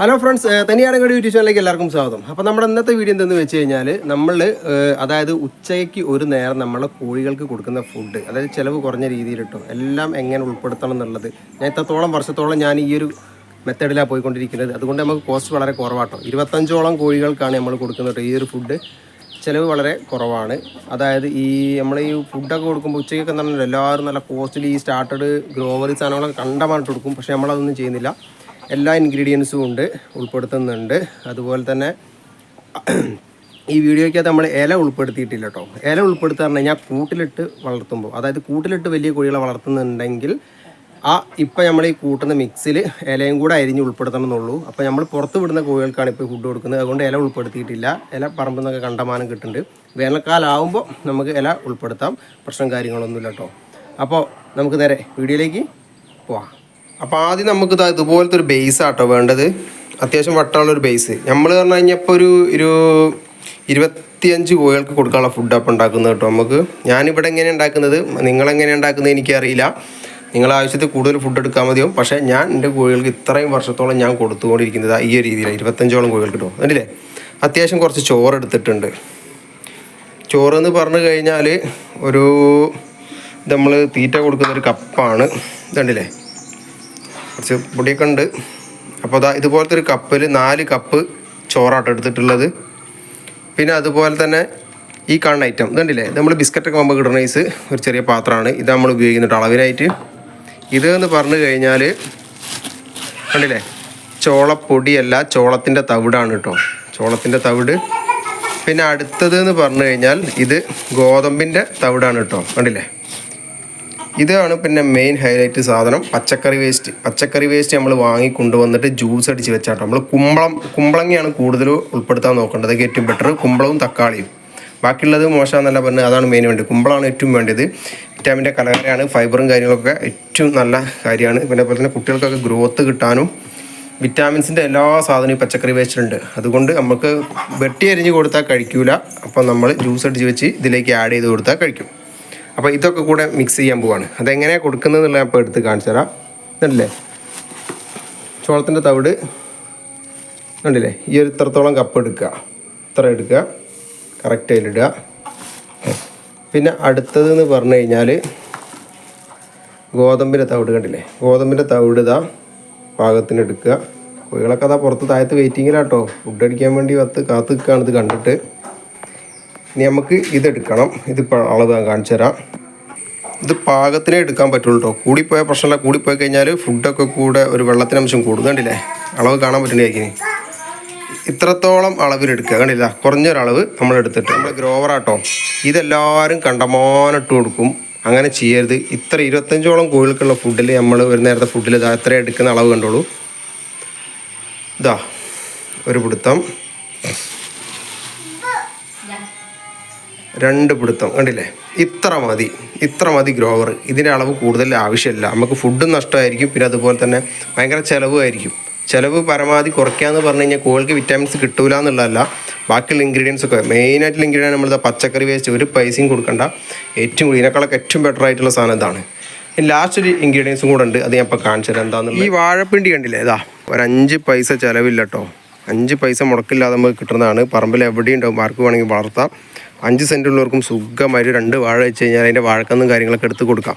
Hello friends തനിയാടങ്ങടി YouTube ചാനലിലേക്ക് എല്ലാവർക്കും സ്വാഗതം. അപ്പോൾ നമ്മുടെ ഇന്നത്തെ വീഡിയോ എന്തെന്ന് വെച്ച് കഴിഞ്ഞാൽ നമ്മൾ അതായത് ഉച്ചയ്ക്ക് ഒരു നേരം നമ്മളെ കോഴികൾക്ക് കൊടുക്കുന്ന ഫുഡ് അതായത് ചിലവ് കുറഞ്ഞ രീതിയിൽ കിട്ടും എല്ലാം എങ്ങനെ ഉൾപ്പെടുത്തണം എന്നുള്ളത്. ഞാൻ ഇത്രത്തോളം വർഷത്തോളം ഞാൻ ഈ ഒരു മെത്തേഡിലാണ് പോയിക്കൊണ്ടിരിക്കുന്നത്. അതുകൊണ്ട് നമുക്ക് കോസ്റ്റ് വളരെ കുറവാട്ടോ. ഇരുപത്തഞ്ചോളം കോഴികൾക്കാണ് നമ്മൾ കൊടുക്കുന്നത് ഈ ഒരു ഫുഡ് ചിലവ് വളരെ കുറവാണ്. അതായത് ഈ നമ്മൾ ഈ ഫുഡൊക്കെ കൊടുക്കുമ്പോൾ ഉച്ചയ്ക്കൊക്കെ എന്ന് പറഞ്ഞാൽ എല്ലാവരും നല്ല കോസ്റ്റ്ലി സ്റ്റാർട്ടഡ് ഗ്രോവറി സാധനങ്ങളൊക്കെ കണ്ടമായിട്ട് കൊടുക്കും. പക്ഷേ നമ്മളതൊന്നും ചെയ്യുന്നില്ല. എല്ലാ ഇൻഗ്രീഡിയൻസും ഉണ്ട് ഉൾപ്പെടുത്തുന്നുണ്ട്. അതുപോലെ തന്നെ ഈ വീഡിയോയ്ക്കകത്ത് നമ്മൾ ഇല ഉൾപ്പെടുത്തിയിട്ടില്ല കേട്ടോ. ഇല ഉൾപ്പെടുത്തുക പറഞ്ഞു കഴിഞ്ഞാൽ കൂട്ടിലിട്ട് വളർത്തുമ്പോൾ അതായത് കൂട്ടിലിട്ട് വലിയ കോഴികളെ വളർത്തുന്നുണ്ടെങ്കിൽ ആ ഇപ്പം നമ്മൾ ഈ കൂട്ടുന്ന മിക്സിൽ ഇലയും കൂടെ അരിഞ്ഞ് ഉൾപ്പെടുത്തണം എന്നുള്ളൂ അപ്പോൾ നമ്മൾ പുറത്ത് വിടുന്ന കോഴികൾക്കാണ് ഇപ്പോൾ ഫുഡ് കൊടുക്കുന്നത്. അതുകൊണ്ട് ഇല ഉൾപ്പെടുത്തിയിട്ടില്ല. ഇല പറമ്പിൽ നിന്നൊക്കെ കണ്ടമാനം കിട്ടുന്നുണ്ട്. വേനൽക്കാലാവുമ്പോൾ നമുക്ക് ഇല ഉൾപ്പെടുത്താം. പ്രശ്നം കാര്യങ്ങളൊന്നുമില്ല കേട്ടോ. അപ്പോൾ നമുക്ക് നേരെ വീഡിയോയിലേക്ക് പോവാം. അപ്പോൾ ആദ്യം നമുക്ക് ദാ ഇതുപോലത്തെ ഒരു ബേസ് ആട്ടോ വേണ്ടത്. അത്യാവശ്യം വട്ടമുള്ളൊരു ബേസ് നമ്മൾ പറഞ്ഞു കഴിഞ്ഞാൽ ഇപ്പോൾ ഒരു ഒരു ഇരുപത്തിയഞ്ച് കോഴികൾക്ക് കൊടുക്കാനുള്ള ഫുഡ് അപ്പം ഉണ്ടാക്കുന്നത് കേട്ടോ നമുക്ക്. ഞാനിവിടെ എങ്ങനെയാണ് ഉണ്ടാക്കുന്നത്? നിങ്ങളെങ്ങനെയാണ് ഉണ്ടാക്കുന്നത് എനിക്കറിയില്ല. നിങ്ങൾ ആവശ്യത്തിൽ കൂടുതൽ ഫുഡ് എടുക്കാൻ മതിയാവും. പക്ഷേ ഞാൻ എന്റെ കോഴികൾക്ക് ഇത്രയും വർഷത്തോളം ഞാൻ കൊടുത്തുകൊണ്ടിരിക്കുന്നത് ഈ ഒരു രീതിയിലാണ് ഇരുപത്തഞ്ചോളം കോഴികൾക്ക് കിട്ടും. കണ്ടില്ലേ? അത്യാവശ്യം കുറച്ച് ചോറ് എടുത്തിട്ടുണ്ട്. ചോറ് എന്ന് പറഞ്ഞു കഴിഞ്ഞാൽ ഒരു നമ്മൾ തീറ്റ കൊടുക്കുന്ന ഒരു കപ്പാണ്. ഇതുണ്ടല്ലേ കുറച്ച് പൊടിയൊക്കെ ഉണ്ട്. അപ്പോൾ അതാ ഇതുപോലത്തെ ഒരു കപ്പിൽ നാല് കപ്പ് ചോറാട്ടം എടുത്തിട്ടുള്ളത്. പിന്നെ അതുപോലെ തന്നെ ഈ കാണുന്ന ഐറ്റം ഇതുണ്ടല്ലേ ഇത് നമ്മൾ ബിസ്ക്കറ്റൊക്കെ നമുക്ക് ഇടുന്ന ഐസ് ഒരു ചെറിയ പാത്രമാണ്. ഇത് നമ്മൾ ഉപയോഗിക്കുന്നുണ്ട് അളവിനായിട്ട്. ഇത് എന്ന് പറഞ്ഞു കഴിഞ്ഞാൽ കണ്ടില്ലേ? ചോളപ്പൊടിയല്ല ചോളത്തിന്റെ തവിടാണ് കേട്ടോ. ചോളത്തിന്റെ തവിട്. പിന്നെ അടുത്തത് എന്ന് പറഞ്ഞു കഴിഞ്ഞാൽ ഇത് ഗോതമ്പിന്റെ തവിടാണ് കേട്ടോ. കണ്ടില്ലേ? ഇതാണ് പിന്നെ മെയിൻ ഹൈലൈറ്റ് സാധനം പച്ചക്കറി വേസ്റ്റ് പച്ചക്കറി വേസ്റ്റ് നമ്മൾ വാങ്ങി കൊണ്ടുവന്നിട്ട് ജ്യൂസ് അടിച്ച് വെച്ചാട്ടോ. നമ്മൾ കുമ്പളം കുമ്പളങ്ങയാണ് കൂടുതൽ ഉൾപ്പെടുത്താൻ നോക്കേണ്ടത്. ഏറ്റവും ബെറ്റർ കുമ്പളവും തക്കാളിയും. ബാക്കിയുള്ളത് മോശമെന്നല്ല പറഞ്ഞത്. അതാണ് മെയിൻ വേണ്ടത്. കുമ്പളമാണ് ഏറ്റവും വേണ്ടത്. വിറ്റാമിന്റെ കലകരയാണ് ഫൈബറും കാര്യങ്ങളൊക്കെ ഏറ്റവും നല്ല കാര്യമാണ്. പിന്നെ അതുപോലെ തന്നെ കുട്ടികൾക്കൊക്കെ ഗ്രോത്ത് കിട്ടാനും വിറ്റാമിൻസിന്റെ എല്ലാ സാധനവും ഈ പച്ചക്കറി വേസ്റ്റിലുണ്ട് അതുകൊണ്ട് നമുക്ക് വെട്ടി അരിഞ്ഞ് കൊടുത്താൽ കഴിക്കൂല. അപ്പം നമ്മൾ ജ്യൂസ് അടിച്ച് വെച്ച് ഇതിലേക്ക് ആഡ് ചെയ്ത് കൊടുത്താൽ കഴിക്കും. അപ്പോൾ ഇതൊക്കെ കൂടെ മിക്സ് ചെയ്യാൻ പോവാണ്. അതെങ്ങനെയാണ് കൊടുക്കുന്നത് എന്നുള്ളത് ഞാൻ എടുത്ത് കാണിച്ചു തരാം. ഇതല്ലേ ചോളത്തിന്റെ തവിട്. ഉണ്ടല്ലേ ഈ ഒരു ഇത്രത്തോളം കപ്പ് എടുക്കുക. ഇത്ര എടുക്കുക. കറക്റ്റ് അതിലിടുക പിന്നെ അടുത്തതെന്ന് പറഞ്ഞു കഴിഞ്ഞാൽ ഗോതമ്പിന്റെ തവിട് കണ്ടില്ലേ? ഗോതമ്പിന്റെ തവിട് ഇതാ പാകത്തിന് എടുക്കുക. കോഴികളൊക്കെ അതാ പുറത്ത് താഴത്ത് വെയിറ്റിങ്ങിലാട്ടോ ഫുഡ് അടിക്കാൻ വേണ്ടി വത്ത് കാത്ത് നിൽക്കുകയാണ് ഇത് കണ്ടിട്ട്. ഇനി നമുക്ക് ഇതെടുക്കണം. ഇതിപ്പോൾ അളവ് ഞാൻ കാണിച്ചു തരാം. ഇത് പാകത്തിനേ എടുക്കാൻ പറ്റുള്ളൂ കേട്ടോ കൂടിപ്പോയ പ്രശ്നമില്ല. കൂടിപ്പോയി കഴിഞ്ഞാൽ ഫുഡൊക്കെ കൂടെ ഒരു വെള്ളത്തിനംശം കൂടും. കണ്ടില്ലേ? അളവ് കാണാൻ പറ്റുന്നതായിരിക്കും ഇത്രത്തോളം അളവിലെടുക്കുക കണ്ടില്ല? കുറഞ്ഞൊരളവ് നമ്മൾ എടുത്തിട്ട്. നമ്മൾ ഗ്രോവറാട്ടോ ഇതെല്ലാവരും കണ്ടമാനിട്ട് കൊടുക്കും. അങ്ങനെ ചെയ്യരുത്. ഇത്ര ഇരുപത്തഞ്ചോളം കോഴികൾക്കുള്ള ഫുഡിൽ നമ്മൾ ഒരു നേരത്തെ ഫുഡിൽ ഇതാ എത്ര എടുക്കുന്ന അളവ് കണ്ടോളൂ ഇതാ ഒരു പിടുത്തം. രണ്ട് പിടുത്തം കണ്ടില്ലേ? ഇത്ര മതി ഇത്ര മതി ഗ്രോവർ ഇതിന്റെ അളവ് കൂടുതൽ ആവശ്യമില്ല. നമുക്ക് ഫുഡും നഷ്ടമായിരിക്കും പിന്നെ അതുപോലെ തന്നെ ഭയങ്കര ചിലവുമായിരിക്കും. ചിലവ് പരമാവധി കുറയ്ക്കാന്ന് പറഞ്ഞു കഴിഞ്ഞാൽ കോഴിക്ക് വിറ്റാമിൻസ് കിട്ടൂല എന്നുള്ളതല്ല. ബാക്കിയുള്ള ഇൻഗ്രീഡിയൻസ് ഒക്കെ മെയിനായിട്ടുള്ള ഇൻഗ്രീഡിയൻ നമ്മളിത് പച്ചക്കറി വേസ്റ്റ് ഒരു പൈസയും കൊടുക്കണ്ട. ഏറ്റവും ഇതിനേക്കാളൊക്കെ ഏറ്റവും ബെറ്റർ ആയിട്ടുള്ള സാധനം ഇതാണ്. ലാസ്റ്റ് ഒരു ഇൻഗ്രീഡിയൻസും കൂടെ ഉണ്ട് അത് ഞാൻ ഇപ്പോൾ കാണിച്ചു തരാം. എന്താണെന്ന് ഈ വാഴപ്പിണ്ടി കണ്ടില്ലേ? ഇതാ ഒരു അഞ്ച് പൈസ ചിലവില്ല കേട്ടോ അഞ്ച് പൈസ മുടക്കില്ലാതെ നമുക്ക് കിട്ടുന്നതാണ്. പറമ്പിൽ എവിടെയും ഉണ്ടാവും ആർക്ക് വേണമെങ്കിൽ വളർത്താം. അഞ്ച് സെന്റുള്ളവർക്കും സുഖമായിട്ട് രണ്ട് വാഴ വെച്ച് കഴിഞ്ഞാൽ അതിന്റെ വാഴക്കന്നും കാര്യങ്ങളൊക്കെ എടുത്ത് കൊടുക്കാം.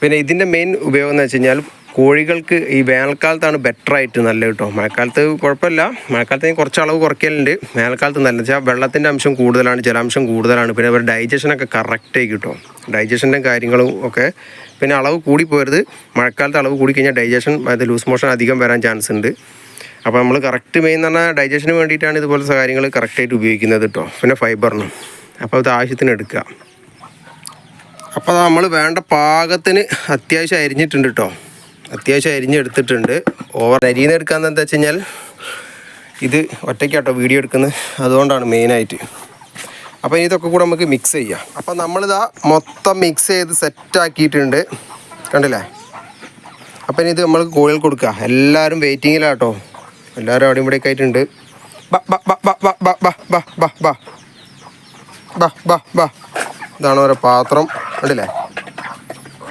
പിന്നെ ഇതിന്റെ മെയിൻ ഉപയോഗം എന്ന് വെച്ച് കഴിഞ്ഞാൽ കോഴികൾക്ക് ഈ വേനൽക്കാലത്താണ് ബെറ്റർ ആയിട്ട് നല്ല കേട്ടോ മഴക്കാലത്ത് കുഴപ്പമില്ല. മഴക്കാലത്ത് കുറച്ച് അളവ് കുറയ്ക്കലുണ്ട്. വേനൽക്കാലത്ത് നല്ല വെച്ചാൽ വെള്ളത്തിന്റെ അംശം കൂടുതലാണ് ജലാംശം കൂടുതലാണ്. പിന്നെ അവരുടെ ഡൈജഷനൊക്കെ കറക്റ്റായി കിട്ടും. ഡൈജഷന്റെ കാര്യങ്ങളും ഒക്കെ പിന്നെ അളവ് കൂടി പോരുത്. മഴക്കാലത്ത് അളവ് കൂടി കഴിഞ്ഞാൽ ഡൈജഷൻ അത് ലൂസ് മോഷൻ അധികം വരാൻ ചാൻസ് ഉണ്ട്. അപ്പോൾ നമ്മൾ കറക്റ്റ് മെയിൻ എന്ന് പറഞ്ഞാൽ ഡൈജഷന് വേണ്ടിയിട്ടാണ് ഇതുപോലത്തെ കാര്യങ്ങൾ കറക്റ്റായിട്ട് ഉപയോഗിക്കുന്നത് കേട്ടോ പിന്നെ ഫൈബറിനും അപ്പോൾ അത് ആവശ്യത്തിന് എടുക്കുക. അപ്പോൾ നമ്മൾ വേണ്ട പാകത്തിന് അത്യാവശ്യം അരിഞ്ഞിട്ടുണ്ട് കേട്ടോ അത്യാവശ്യം അരിഞ്ഞെടുത്തിട്ടുണ്ട്. ഓവർ അരിയുന്ന എടുക്കാന്ന് എന്താ വെച്ച് കഴിഞ്ഞാൽ ഇത് ഒറ്റയ്ക്കാട്ടോ വീഡിയോ എടുക്കുന്നത്. അതുകൊണ്ടാണ് മെയിനായിട്ട് അപ്പോൾ ഇതൊക്കെ കൂടെ നമുക്ക് മിക്സ് ചെയ്യാം. അപ്പോൾ നമ്മളിതാ മൊത്തം മിക്സ് ചെയ്ത് സെറ്റാക്കിയിട്ടുണ്ട് കണ്ടില്ലേ? അപ്പം ഇനി ഇത് നമ്മൾ കോഴികൾ കൊടുക്കുക. എല്ലാവരും വെയിറ്റിങ്ങിലാട്ടോ എല്ലാവരും അവിടെ ഇവിടെ ആയിട്ടുണ്ട് ഇതാണ് ഓരോ പാത്രം കണ്ടില്ലേ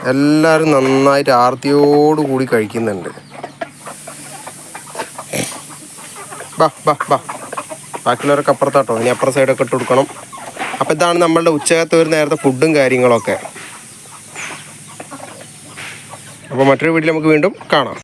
എല്ലാവരും നന്നായിട്ട് ആർത്തിയോടുകൂടി കഴിക്കുന്നുണ്ട് ബാ ബാ ബാ ബാക്കിയുള്ളവരൊക്കെ അപ്പുറത്താട്ടോ ഇനി അപ്പുറ സൈഡൊക്കെ ഇട്ട് കൊടുക്കണം അപ്പോൾ ഇതാണ് നമ്മളുടെ ഉച്ചകത്ത് ഒരു നേരത്തെ ഫുഡും കാര്യങ്ങളൊക്കെ അപ്പോൾ മറ്റൊരു വീട്ടിൽ നമുക്ക് വീണ്ടും കാണാം